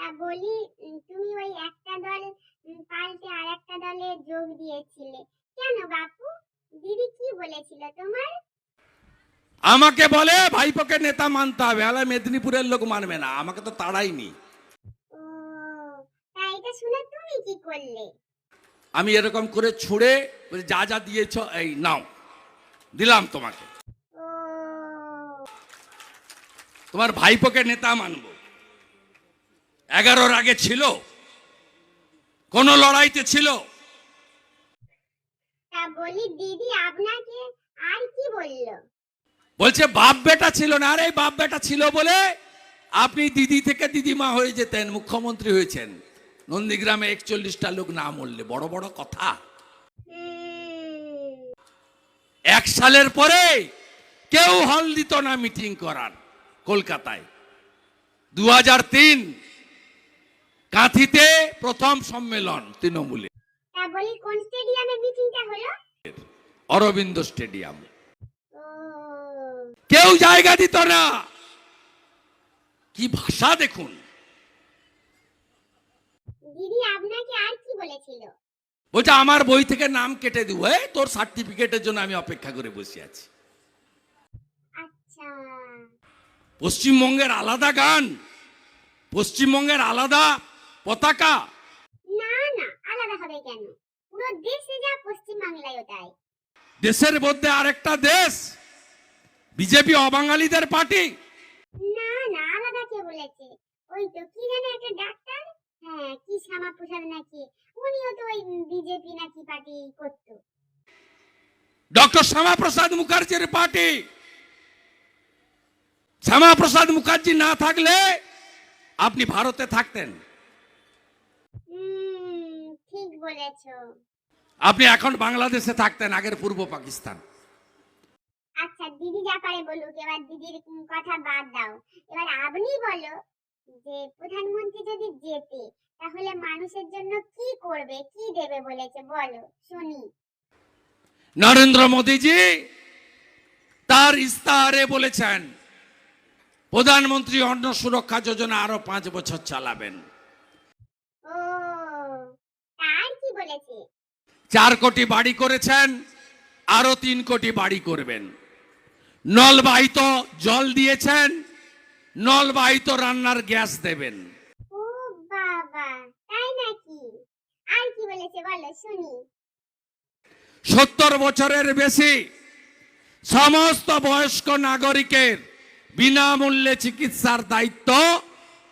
তা বলি তুমি ওই একটা দল পাল্টে আর একটা দলে যোগ দিয়েছিলে। কেন বাপু? দিদি কি বলেছিল তোমার? আমাকে বলে ভাইপোকে নেতা মানতে হবে আলা মেদিনীপুরের লোক মানবে না আমাকে তো তাড়াইনি। ও তা এটা শুনে তুমি কি করলে? আমি এরকম করে ছুঁড়ে যা যা দিয়েছ এই নাও দিলাম তোমাকে। তোমার ভাইপোকে নেতা মানব। এগারোর আগে ছিল। কোন লড়াইতে ছিল। তা বলি দিদি আপনাকে আর কি বলল? বলছে বাপ বেটা ছিল না। আরে বাপ বেটা ছিল বলে আপনি দিদি থেকে দিদিমা হয়ে যেতেন মুখ্যমন্ত্রী হয়েছেন। নন্দীগ্রামে একচল্লিশটা লোক না মরলে বড় বড় কথা। এক সালের পরে কেউ হল দিত না মিটিং করার কলকাতায়। দু হাজার তিন কাঁথিতে প্রথম সম্মেলন তৃণমূলে। অরবিন্দ স্টেডিয়াম। কেউ জায়গা দিত না। কি ভাষা দেখুন। দিদি আপনাকে আর কি বলেছিল? বলছে আমার বই থেকে নাম কেটে দিব তোর সার্টিফিকেটের জন্য আমি অপেক্ষা করে বসে আছি। আচ্ছা। পশ্চিমবঙ্গের আলাদা গান পশ্চিমবঙ্গের আলাদা পতাকা। না না আলাদা হবে কেন? পুরো দেশে যা পশ্চিম বাংলায়ও তাই দেশের মধ্যে আরেকটা দেশ বিজেপি অবাঙালিদের পার্টি। না না আলাদা কে বলেছে? ওই তো কি জানে একটা ডাক্তার? হ্যাঁ কি শ্যামা প্রসাদ নাকি? উনিও তো ওই বিজেপি নাকি পার্টি করতো। ডক্টর শ্যামাপ্রসাদ মুখার্জির পার্টি। শ্যামাপ্রসাদ মুখার্জি না থাকলে আপনি ভারতে থাকতেন। বলেছ। আপনি এখন বাংলাদেশে থাকতেন আগের পূর্ব পাকিস্তান। আচ্ছা দিদি যা পারে বলুক এবার দিদির কথা বাদ দাও। এবার আপনি বলো যে প্রধানমন্ত্রী যদি জেতে তাহলে মানুষের জন্য কি করবে কি দেবে বলেছে বলো শুনি। নরেন্দ্র মোদীজি তার ইস্তাহারে বলেছেন প্রধানমন্ত্রী অন্ন সুরক্ষা যোজনা আরও পাঁচ বছর চালাবেন ও তার কি বলেছে চার কোটি বাড়ি করেছেন আরও তিন কোটি বাড়ি করবেন। নলবাহিত জল দিয়েছেন নলবাহিত রান্নার গ্যাস দেবেন। ও বাবা তাই নাকি? আর কি বলেছে বলো শুনি। সত্তর বছরের বেশি সমস্ত বয়স্ক নাগরিকের বিনামূল্যে চিকিৎসার দায়িত্ব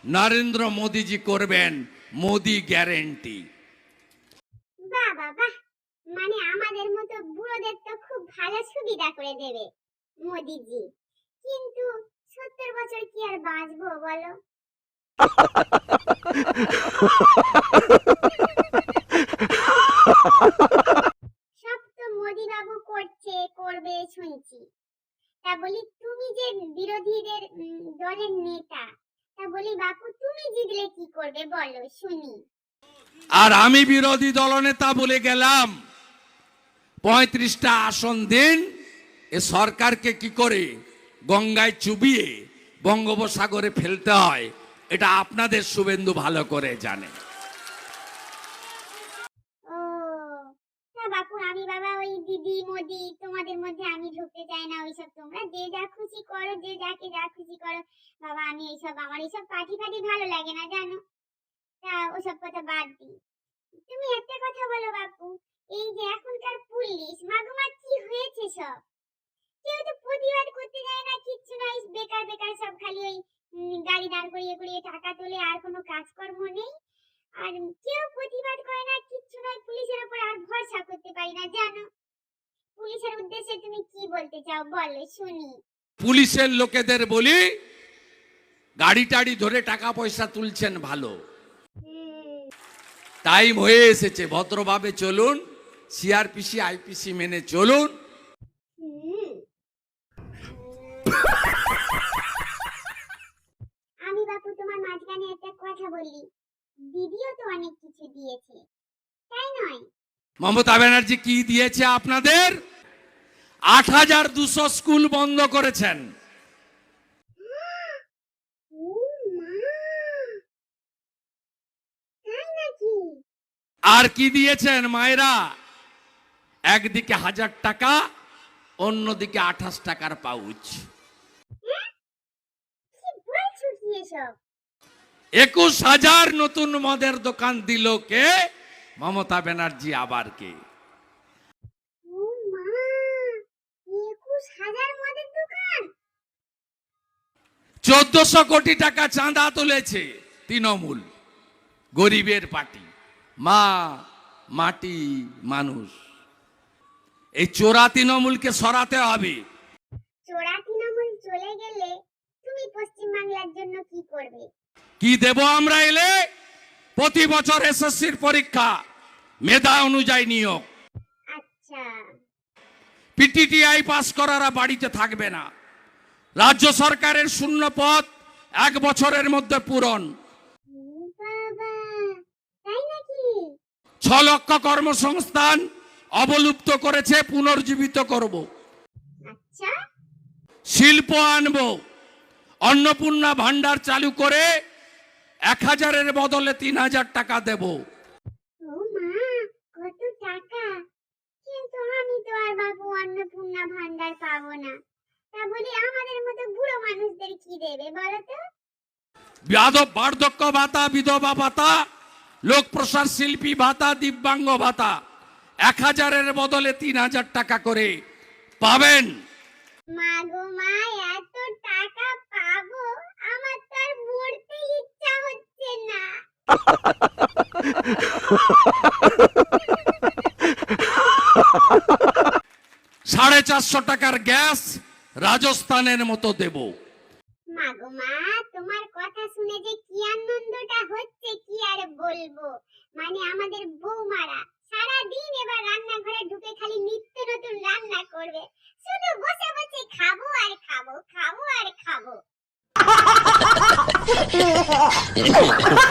নরেন্দ্র মোদীজি করবেন মোদি গ্যারেন্টি। বাহ মানে আমাদের মতো বুড়োদের তো খুব ভালো সুবিধা করে দেবে, মোদিজি। কিন্তু সত্তর বছর কি আর বাঁচবো বলো? সব তো মোদি বাবু করছে, করবে, শুনছি। তা বলি, তুমি যে বিরোধীদের দলের নেতা, তা বলি, বাপু, তুমি জিতলে কি করবে বলো, শুনি। আর আমি বিরোধী দলনেতা বলে গেলাম। পঁয়ত্রিশটা আসন দিন, এ সরকারকে কি করে গঙ্গায় চুবিয়ে বঙ্গোপসাগরে ফেলতে হয়, এটা আপনাদের শুভেন্দু ভালো করে জানে। আমি বাবা, ওই দিদি, মোদি, তোমাদের মধ্যে আমি ঢুকতে চাই না, ওইসব তোমরা যে যা খুশি করো, যে যাকে যা খুশি করো। বাবা, আমি এইসব, আমার এইসব পার্টি ভালো লাগে না, জানো? তা ওসব কথা বাদ দিই। তুমি একটা কথা বলো বাপু, এই যে এখনকার পুলিশ, মাগুমা কি হয়েছে সব? কেউ তো প্রতিবাদ করতে যায় না, কিচ্ছু না এই বেকার বেকার সব খালি ওই গাড়ি দাঁড় করিয়ে করিয়ে টাকা তোলে, আর কোনো কাজকর্ম নেই। আর কেউ প্রতিবাদ করে না, কিচ্ছু নয় পুলিশের উপর আর ভরসা করতে পারি না, জানো? পুলিশের উদ্দেশ্যে তুমি কি বলতে চাও, বলো, শুনি। পুলিশের লোকেদের বলি, গাড়ি টাড়ি ধরে টাকা পয়সা তুলছেন ভালো। টাইম হয়ে এসেছে ভদ্রভাবে চলুন সিআরপিসি আইপিসি মেনে চলুন। আমি বাপু তোমার মাঝখানে একটা কথা দিদিও তো অনেক কিছু দিয়েছে। তাই নয়? মমতা ব্যানার্জি কি দিয়েছে আপনাদের? আট হাজার দুশো স্কুল বন্ধ করেছেন। আর কি দিয়েছেন মায়েরা? একদিকে হাজার টাকা, অন্যদিকে আঠাশ টাকার পাউচ। একুশ হাজার নতুন মদের দোকান দিল কে? মমতা ব্যানার্জি আবার কে? চোদ্দশো কোটি টাকা চাঁদা তুলেছে তৃণমূল। গরিবের পার্টি। মা মাটি মানুষ। এই চোরা তৃণমূলকে সরাতে হবে। চোরা তৃণমূল চলে গেলে তুমি পশ্চিম বাংলার জন্য কি করবে? কি দেব আমরা এলে? প্রতি বছর এসএসসির পরীক্ষা। মেধা অনুযায়ী নিয়োগ। আচ্ছা। পিটিটিআই পাস করারা বাড়িতে থাকবে না। রাজ্য সরকারের শূন্য পদ এক বছরের মধ্যে পূরণ ও বাবা তাই নাকি ছ লক্ষ কর্মসংস্থান অবলুপ্ত করেছে পুনর্জীবিত করব। আচ্ছা। শিল্প আনব। অন্নপূর্ণা ভান্ডার চালু করে এক হাজারের বদলে তিন হাজার টাকা দেব। ও মা কত টাকা। কিন্তু আমি বাবু অন্নপূর্ণা ভান্ডার পাবো না। তা বলি আমাদের মতো বুড়ো মানুষদের কি দেবে বলো যাদব বার্ধক্য ভাতা বিধবা ভাতা লোক প্রসার শিল্পী ভাতা দিব্যাঙ্গ ভাতা এক হাজারের বদলে তিন হাজার টাকা করে পাবেন। মা মা এত টাকা পাবো? আমার তো মরতে ইচ্ছা হচ্ছে না। সাড়ে চারশো টাকার গ্যাস রাজস্থানের মতো দেব। ハハハハハ!